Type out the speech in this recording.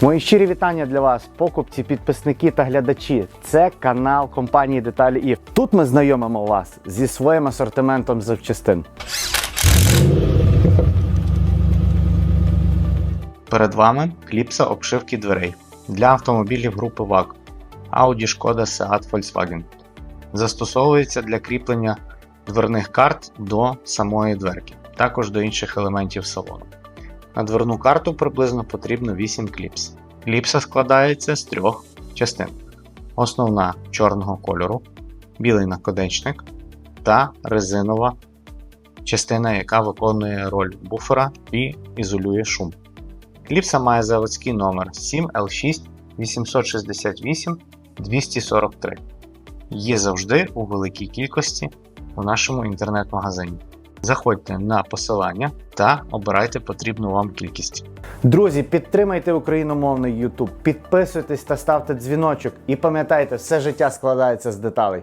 Мої щирі вітання для вас, покупці, підписники та глядачі. Це канал компанії Деталі ІФ. Тут ми знайомимо вас зі своїм асортиментом запчастин. Перед вами кліпса обшивки дверей для автомобілів групи VAG Audi, Шкода, Seat, Volkswagen. Застосовується для кріплення дверних карт до самої дверки, також до інших елементів салону. На дверну карту приблизно потрібно 8 кліпс. Кліпса складається з трьох частин: основна чорного кольору, білий наконечник та резинова частина, яка виконує роль буфера і ізолює шум. Кліпса має заводський номер 7L6 868 243. Є завжди у великій кількості у нашому інтернет-магазині. Заходьте на посилання та обирайте потрібну вам кількість. Друзі, підтримайте україномовний YouTube, підписуйтесь та ставте дзвіночок. І пам'ятайте, все життя складається з деталей.